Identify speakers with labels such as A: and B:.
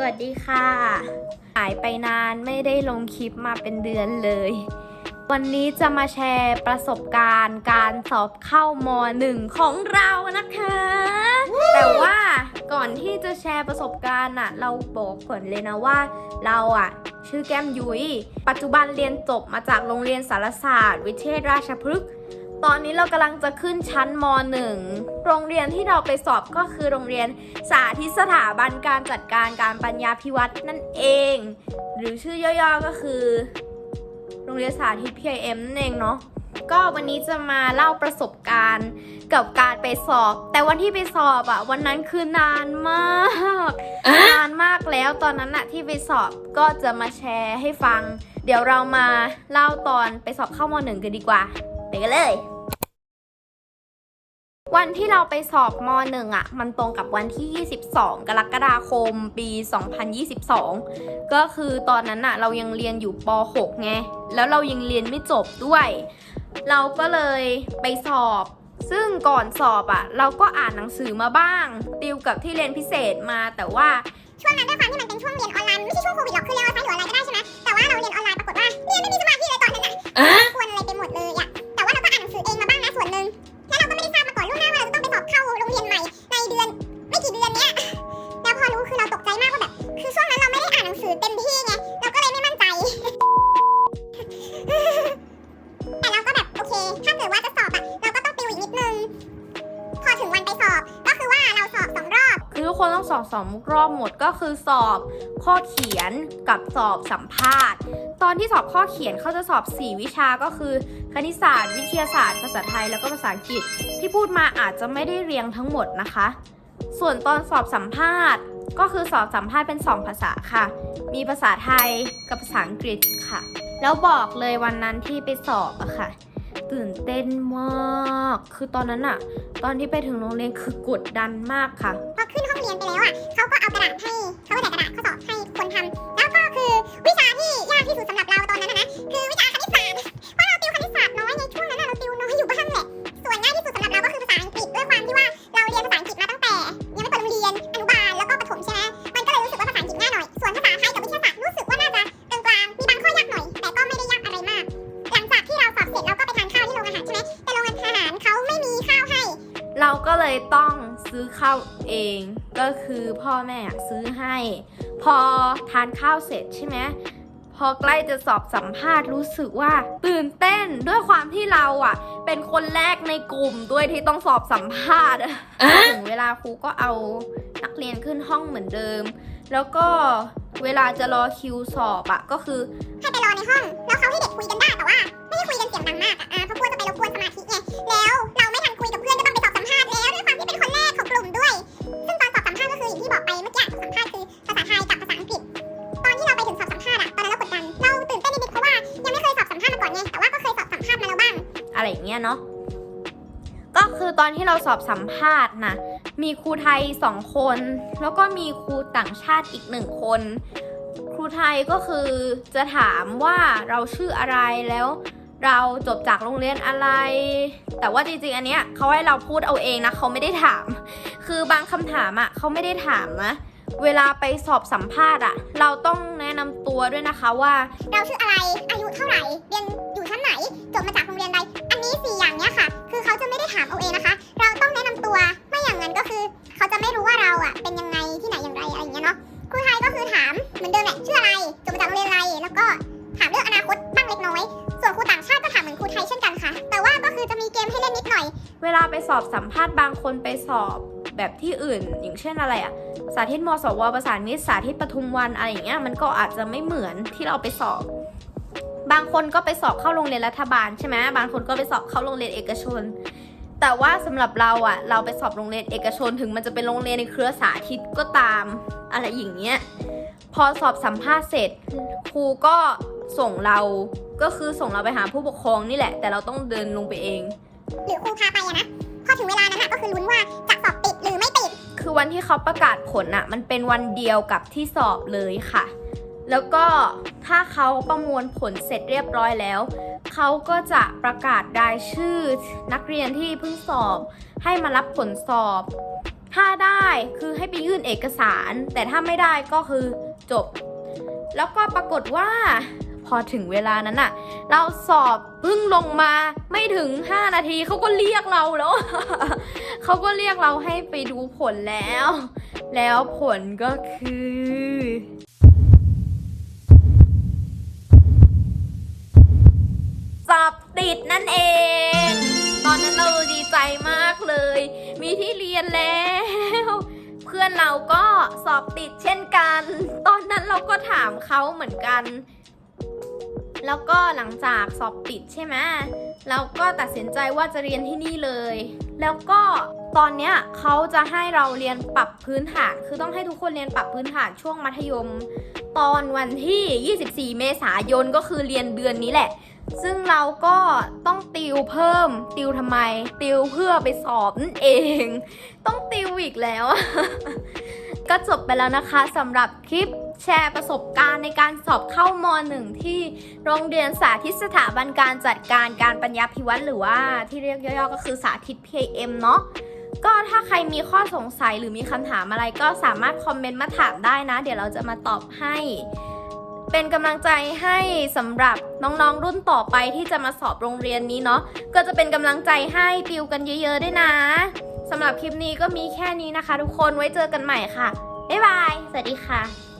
A: สวัสดีค่ะ หายไปนานไม่ได้ลงคลิปมาเป็นเดือนเลย วันนี้จะมาแชร์ประสบการณ์การสอบเข้ามหนึ่งของเรานะคะ แต่ว่าก่อนที่จะแชร์ประสบการณ์อะเราบอกก่อนเลยนะว่าเราอะชื่อแก้มยุย้ยปัจจุบันเรียนจบมาจากโรงเรียนสารศาสตร์ วิเทศราชพฤกษ์ ตอนนี้เรากำลังจะขึ้นชั้นม .1 โรงเรียนที่เราไปสอบก็คือโรงเรียนสาธิตสถาบันการจัดการการปัญญาพิวัตรนั่นเอง หรือชื่อย่อๆก็คือ โรงเรียนสาธิต PIM นั่นเองเนาะก็วันนี้จะมาเล่าประสบการณ์กับการไปสอบ แต่วันที่ไปสอบอะวันนั้นคือนานมากนานมากแล้วตอนนั้นอะที่ไปสอบก็จะมาแชร์ให้ฟัง เดี๋ยวเรามาเล่าตอนไปสอบเข้ามหนึ่งกันดีกว่าไปกันเลย วันที่เราไปสอบม .1 อะ มันตรงกับวันที่ 22 กรกฎาคม ปี 2022 ก็คือตอนนั้นอะ เรายังเรียนอยู่ป .6 ไง แล้วเรายังเรียนไม่จบด้วย เราก็เลยไปสอบ ซึ่งก่อนสอบอะ เราก็อ่านหนังสือมาบ้าง ติวกับที่เรียนพิเศษมาแต่ว่า
B: ช่วงนั้นด้วยความที่มันเป็นช่วงเรียนออนไลน์มันไม่ใช่ช่วงโควิดหรอกคือเรียนออนไลน์หรืออะไรก็ได้ใช่ไหมแต่ว่าเราเรียนออนไลน์ปรากฏว่าเรียนไม่มีสมาธิเลยตอนนั้นอะควรอะไรไปหมดเลย คนต้องสอบสองรอบ
A: หมดก็คือสอบข้อเขียนกับสอบสัมภาษณ์ ตอนที่สอบข้อเขียนเขาจะสอบ 4 วิชาก็คือ คณิตศาสตร์ วิทยาศาสตร์ ภาษาไทยแล้วก็ภาษาอังกฤษ ที่พูดมาอาจจะไม่ได้เรียงทั้งหมดนะคะ ส่วนตอนสอบสัมภาษณ์ ก็คือสอบสัมภาษณ์เป็น 2 ภาษาค่ะ มีภาษาไทยกับภาษาอังกฤษค่ะ แล้วบอกเลยวันนั้นที่ไปสอบอะค่ะ ตื่นเต้นมาก คือตอนนั้นอะตอนที่ไปถึงโรงเรียนคือกดดันมากค่ะ
B: พอขึ้นห้องเรียนไปแล้วอะเขาก็เอากระดาษให้ เราก็เลยต้อง
A: ซื้อข้าวเอง ก็คือพ่อแม่อะซื้อให้ พอทานข้าวเสร็จใช่ไหมพอใกล้จะสอบสัมภาษณ์รู้สึกว่า ตื่นเต้นด้วยความที่เราอะ เป็นคนแรกในกลุ่มด้วยที่ต้องสอบสัมภาษณ์ถึงเวลาครูก็เอานักเรียนขึ้นห้องเหมือนเดิม แล้วก็เวลาจะรอคิวสอบอะก็คือ
B: ให้ไปรอในห้อง แล้วเขาให้เด็กคุยกันได้แต่ว่าไม่ได้คุยกันเสียงดังมากอะ ยเงี้ยเนาะก็คือตอ
A: นที่เราสอบสัมภาษณ์นะมีครูไทยสองคน แล้วก็มีครูต่างชาติอีกหนึ่งคน ครูไทยก็คือจะถามว่าเราชื่ออะไรแล้ว เราจบจากโรงเรียนอะไร แต่ว่าจริงๆอันเนี้ยเขาให้เราพูดเอาเองนะเขาไม่ได้ถาม คือบางคำถามอะ่ะเขาไม่ได้ถามนะเวลาไปสอบสัมภาษณ์อะ่ะเราต้องแนะนำตัวด้วยนะคะว่า
B: เราชื่ออะไรอายุเท่าไหร่เรียนอยู่ชั้นไหนจบมาจากโรงเรียนใด อย่างเนี้ยค่ะ คือเขาจะไม่ได้ถามเอาเองนะคะ เราต้องแนะนำตัว ไม่อย่างนั้นก็คือ เขาจะไม่รู้ว่าเราอะเป็นยังไงที่ไหนอย่างไรอะไรอย่างเงี้ยเนาะ ครูไทยก็คือถามเหมือนเดิมแหละชื่ออะไรจบมาจากโรงเรียนอะไร แล้วก็ถามเรื่องอนาคตบ้างเล็กน้อย ส่วนครูต่างชาติก็ถามเหมือนครูไทยเช่นกันค่ะ แต่ว่าก็คือจะมีเกมให้เล่นนิดหน่อย
A: เวลาไปสอบสัมภาษณ์บางคนไปสอบแบบที่อื่น อย่างเช่นอะไรอะสาธิตมสวประสานมิตรสาธิตปทุมวันอะไรอย่างเงี้ยมันก็อาจจะไม่เหมือนที่เราไปสอบ บางคนก็ไปสอบเข้าโรงเรียนรัฐบาลใช่ไหมบางคนก็ไปสอบเข้าโรงเรียนเอกชน แต่ว่าสำหรับเราอะเราไปสอบโรงเรียนเอกชนถึงมันจะเป็นโรงเรียนในเครือสาธิตก็ตามอะไรอย่างเงี้ยพอสอบสัมภาษณ์เสร็จครูก็ส่งเราก็คือส่งเราไปหาผู้ปกครองนี่แหละ แต่เราต้องเดินลงไปเอง
B: หรือครูพาไปอะนะพอถึงเวลานั้นอะก็คือลุ้นว่าจะสอบติดหรือไม่ติด
A: คือวันที่เขาประกาศผลอะมันเป็นวันเดียวกับที่สอบเลยค่ะ แล้วก็ถ้าเขาประมวลผลเสร็จเรียบร้อยแล้ว เขาก็จะประกาศรายชื่อนักเรียนที่เพิ่งสอบให้มารับผลสอบ ถ้าได้คือให้ไปยื่นเอกสาร แต่ถ้าไม่ได้ก็คือจบ แล้วก็ปรากฏว่า พอถึงเวลานั้นอะเราสอบเพิ่งลงมาไม่ถึง 5 นาทีเขาก็เรียกเราแล้ว เขาก็เรียกเราให้ไปดูผลแล้ว แล้วผลก็คือ สอบ ติดนั่นเอง ตอนนั้นเราดีใจมากเลย มีที่เรียนแล้ว เพื่อนเราก็สอบติดเช่นกัน ตอนนั้นเราก็ถามเขาเหมือนกัน แล้วก็หลังจากสอบติดใช่ไหมเราก็ตัดสินใจว่าจะเรียนที่นี่เลย แล้วก็ตอนเนี้ยเขาจะให้เราเรียนปรับพื้นฐาน คือต้องให้ทุกคนเรียนปรับพื้นฐานช่วงมัธยม ตอนวันที่ 24 เมษายนก็คือเรียนเดือนนี้แหละ ซึ่งเราก็ต้องติวเพิ่ม ติวทำไม ติวเพื่อไปสอบนั่นเอง ต้องติวอีกแล้ว ก็จบไปแล้วนะคะสำหรับคลิป แชร์ประสบการณ์ในการสอบเข้ามหนึ่งที่โรงเรียนสาธิตสถาบันการจัดการการปัญญาพิวัตรหรือว่าที่เรียกย่อๆก็คือสาธิต PIM เนาะก็ถ้าใครมีข้อสงสัยหรือมีคำถามอะไรก็สามารถคอมเมนต์มาถามได้นะ เดี๋ยวเราจะมาตอบให้ เป็นกำลังใจให้สำหรับน้องๆรุ่นต่อไปที่จะมาสอบโรงเรียนนี้เนาะก็จะเป็นกำลังใจให้ติวกันเยอะๆด้วยนะสำหรับคลิปนี้ก็มีแค่นี้นะคะ ทุกคนไว้เจอกันใหม่ค่ะ บ๊ายบาย สวัสดีค่ะ